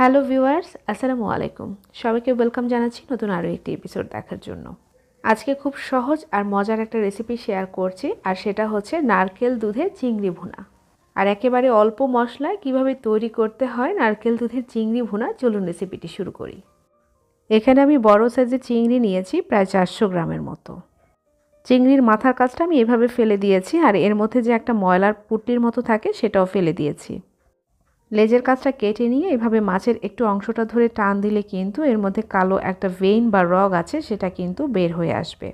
Hello viewers, আসসালামু আলাইকুম। সবাইকে ওয়েলকাম জানাচ্ছি নতুন আরও একটি এপিসোড দেখার জন্য। আজকে খুব সহজ আর মজার একটা রেসিপি শেয়ার করছি, আর সেটা হচ্ছে নারকেল দুধের চিংড়ি ভুনা। আর একেবারে অল্প মশলায় কীভাবে তৈরি করতে হয় নারকেল দুধের চিংড়ি ভুনা, চলুন রেসিপিটি শুরু করি। এখানে আমি বড় সাইজের চিংড়ি নিয়েছি, প্রায় চারশো গ্রামের মতো। চিংড়ির মাথার কাজটা আমি এভাবে ফেলে দিয়েছি, আর এর মধ্যে যে একটা ময়লার পুট্টির মতো থাকে, সেটাও ফেলে দিয়েছি। লেজের কাজটা কেটে নিয়ে এভাবে মাছের একটু অংশটা ধরে টান দিলে কিন্তু এর মধ্যে কালো একটা ভেইন বা রগ আছে, সেটা কিন্তু বের হয়ে আসবে।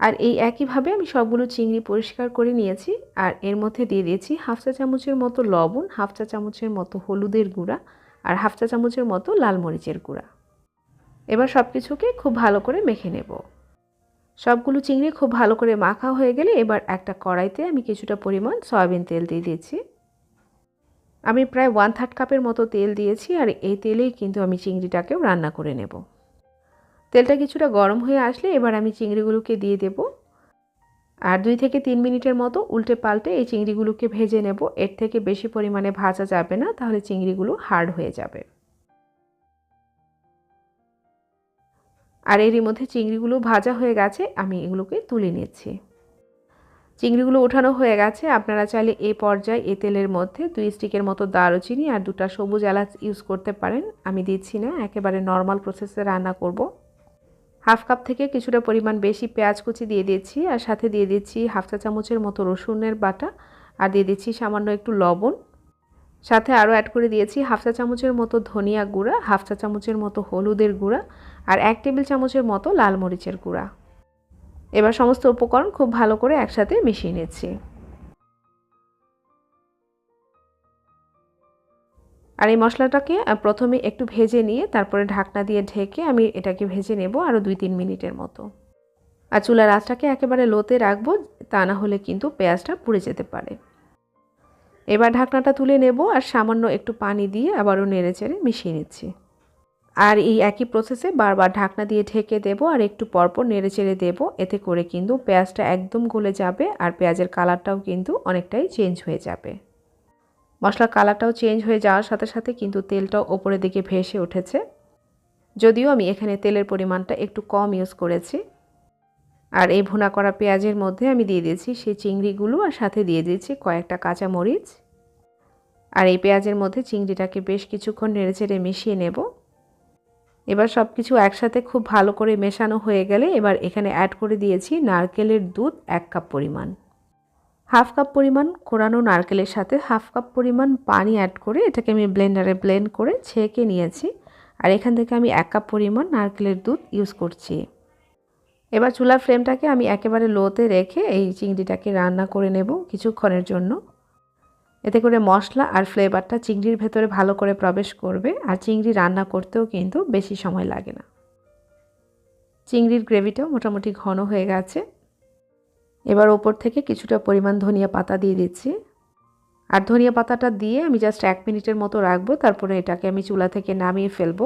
আর এই একইভাবে আমি সবগুলো চিংড়ি পরিষ্কার করে নিয়েছি আর এর মধ্যে দিয়ে দিয়েছি হাফ চা চামচের মতো লবণ, হাফ চা চামচের মতো হলুদের গুঁড়া আর হাফ চা চামচের মতো লাল মরিচের গুঁড়া। এবার সব কিছুকে খুব ভালো করে মেখে নেব। সবগুলো চিংড়ি খুব ভালো করে মাখা হয়ে গেলে এবার একটা কড়াইতে আমি কিছুটা পরিমাণ সয়াবিন তেল দিয়ে দিয়েছি। আমি প্রায় ওয়ান থার্ড কাপের মতো তেল দিয়েছি আর এই তেলেই কিন্তু আমি চিংড়িটাকেও রান্না করে নেব। তেলটা কিছুটা গরম হয়ে আসলে এবার আমি চিংড়িগুলোকে দিয়ে দেব। আর দুই থেকে তিন মিনিটের মতো উল্টে পাল্টে এই চিংড়িগুলোকে ভেজে নেব। এর থেকে বেশি পরিমাণে ভাজা যাবে না, তাহলে চিংড়িগুলো হার্ড হয়ে যাবে। আর এরই মধ্যে চিংড়িগুলো ভাজা হয়ে গেছে, আমি এগুলোকে তুলে নিচ্ছি। চিংড়িগুলো ওঠানো হয়ে গেছে। আপনারা চাইলে এই পর্যায়ে এ তেলের মধ্যে দুই স্টিকের মতো দারুচিনি আর দুটা সবুজ এলাচ ইউজ করতে পারেন। আমি দিচ্ছি না, একেবারে নর্মাল প্রসেসে রান্না করব। হাফ কাপ থেকে কিছুটা পরিমাণ বেশি পেঁয়াজ কুচি দিয়ে দিচ্ছি আর সাথে দিয়ে দিচ্ছি হাফ চা চামচের মতো রসুনের বাটা আর দিয়ে দিচ্ছি সামান্য একটু লবণ। সাথে আরও অ্যাড করে দিয়েছি হাফ চা চামচের মতো ধনিয়া গুঁড়া, হাফ চা চামচের মতো হলুদের গুঁড়া আর এক টেবিল চামচের মতো লাল মরিচের গুঁড়া। এবার সমস্ত উপকরণ খুব ভালো করে একসাথে মিশিয়ে নিচ্ছি। আর এই মশলাটাকে প্রথমে একটু ভেজে নিয়ে তারপরে ঢাকনা দিয়ে ঢেকে আমি এটাকে ভেজে নেব আরও দুই তিন মিনিটের মতো। আর চুলার আঁচটাকে একেবারে লোতে রাখব, তা না হলে কিন্তু পেঁয়াজটা পুড়ে যেতে পারে। এবার ঢাকনাটা তুলে নেব আর সামান্য একটু পানি দিয়ে আবারও নেড়ে চেড়ে মিশিয়ে নিচ্ছি। আর এই একই প্রসেসে বারবার ঢাকনা দিয়ে ঢেকে দেব আর একটু পরপর নেড়ে চেড়ে দেবো। এতে করে কিন্তু পেঁয়াজটা একদম গলে যাবে আর পেঁয়াজের কালারটাও কিন্তু অনেকটাই চেঞ্জ হয়ে যাবে। মশলার কালারটাও চেঞ্জ হয়ে যাওয়ার সাথে সাথে কিন্তু তেলটাও ওপরের দিকে ভেসে উঠেছে। যদিও আমি এখানে তেলের পরিমাণটা একটু কম ইউজ করেছি। আর এই ভুনা করা পেঁয়াজের মধ্যে আমি দিয়ে দিয়েছি সেই চিংড়িগুলো আর সাথে দিয়ে দিয়েছি কয়েকটা কাঁচা মরিচ আর এই পেঁয়াজের মধ্যে চিংড়িটাকে বেশ কিছুক্ষণ নেড়ে চেড়ে মিশিয়ে নেব। এবার সব কিছু একসাথে খুব ভালো করে মেশানো হয়ে গেলে এবার এখানে অ্যাড করে দিয়েছি নারকেলের দুধ এক কাপ পরিমাণ। হাফ কাপ পরিমাণ কোরানো নারকেলের সাথে হাফ কাপ পরিমাণ পানি অ্যাড করে এটাকে আমি ব্লেন্ডারে ব্লেন্ড করে ছেঁকে নিয়েছি। আর এখান থেকে আমি এক কাপ পরিমাণ নারকেলের দুধ ইউজ করছি। এবার চুলার ফ্লেমটাকে আমি একেবারে লোতে রেখে এই চিংড়িটাকে রান্না করে নেব কিছুক্ষণের জন্য। এতে করে মশলা আর ফ্লেভারটা চিংড়ির ভেতরে ভালো করে প্রবেশ করবে আর চিংড়ি রান্না করতেও কিন্তু বেশি সময় লাগে না। চিংড়ির গ্রেভিটাও মোটামুটি ঘন হয়ে গেছে। এবার ওপর থেকে কিছুটা পরিমাণ ধনিয়া পাতা দিয়ে দিচ্ছি। আর ধনিয়া পাতাটা দিয়ে আমি জাস্ট এক মিনিটের মতো রাখব, তারপরে এটাকে আমি চুলা থেকে নামিয়ে ফেলব।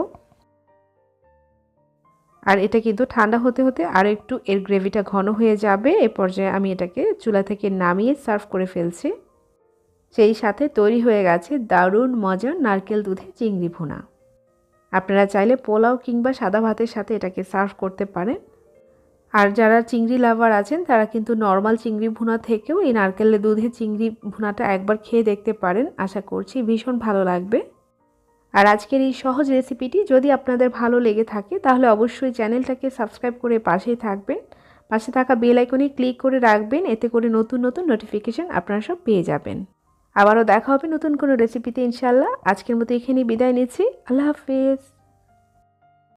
আর এটা কিন্তু ঠান্ডা হতে হতে আর একটু এর গ্রেভিটা ঘন হয়ে যাবে, এ পর্যায়ে আমি এটাকে চুলা থেকে নামিয়ে সার্ভ করে ফেলছি। সেই সাথে তৈরি হয়ে গেছে দারুণ মজার নারকেল দুধে চিংড়ি ভুনা। আপনারা চাইলে পোলাও কিংবা সাদা ভাতের সাথে এটাকে সার্ভ করতে পারেন। আর যারা চিংড়ি লাভার আছেন, তারা কিন্তু নর্মাল চিংড়ি ভুনা থেকেও এই নারকেলের দুধে চিংড়ি ভুনাটা একবার খেয়ে দেখতে পারেন। আশা করছি ভীষণ ভালো লাগবে। আর আজকের এই সহজ রেসিপিটি যদি আপনাদের ভালো লেগে থাকে, তাহলে অবশ্যই চ্যানেলটাকে সাবস্ক্রাইব করে পাশেই থাকবেন। পাশে থাকা বেল আইকনে ক্লিক করে রাখবেন, এতে করে নতুন নতুন নোটিফিকেশান আপনারা সব পেয়ে যাবেন। আবারও দেখা হবে নতুন কোনো রেসিপিতে ইনশাল্লাহ আজকের মতো এখানেই বিদায় নিচ্ছি। আল্লাহ হাফিজ।